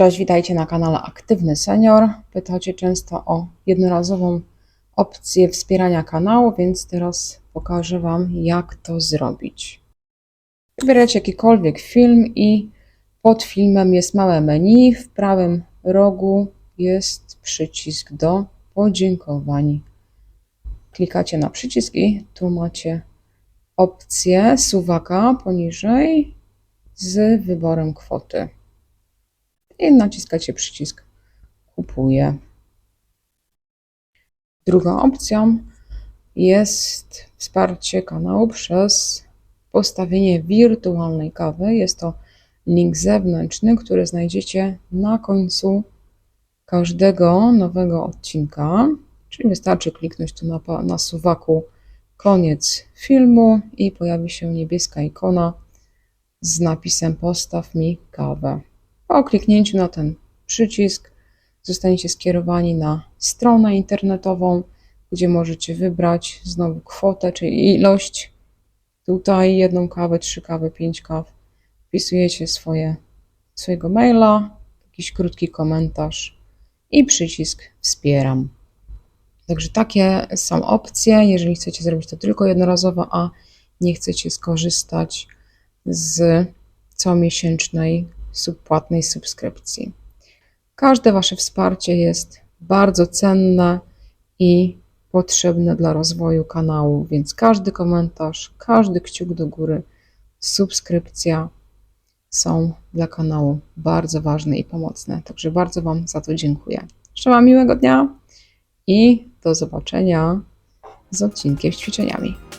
Cześć, witajcie na kanale Aktywny Senior. Pytacie często o jednorazową opcję wspierania kanału, więc teraz pokażę Wam, jak to zrobić. Wybieracie jakikolwiek film i pod filmem jest małe menu. W prawym rogu jest przycisk do podziękowań. Klikacie na przycisk i tu macie opcję suwaka poniżej z wyborem kwoty i naciskacie przycisk Kupuję. Drugą opcją jest wsparcie kanału przez postawienie wirtualnej kawy. Jest to link zewnętrzny, który znajdziecie na końcu każdego nowego odcinka. Czyli wystarczy kliknąć tu na, na suwaku koniec filmu i pojawi się niebieska ikona z napisem Postaw mi kawę. Po kliknięciu na ten przycisk zostaniecie skierowani na stronę internetową, gdzie możecie wybrać znowu kwotę, czyli ilość. Tutaj jedną kawę, trzy kawy, pięć kaw. Wpisujecie swoje, swojego maila, jakiś krótki komentarz i przycisk wspieram. Także takie są opcje, jeżeli chcecie zrobić to tylko jednorazowo, a nie chcecie skorzystać z comiesięcznej subpłatnej subskrypcji. Każde Wasze wsparcie jest bardzo cenne i potrzebne dla rozwoju kanału, więc każdy komentarz, każdy kciuk do góry, subskrypcja są dla kanału bardzo ważne i pomocne. Także bardzo Wam za to dziękuję. Życzę Wam miłego dnia i do zobaczenia z odcinkiem z ćwiczeniami.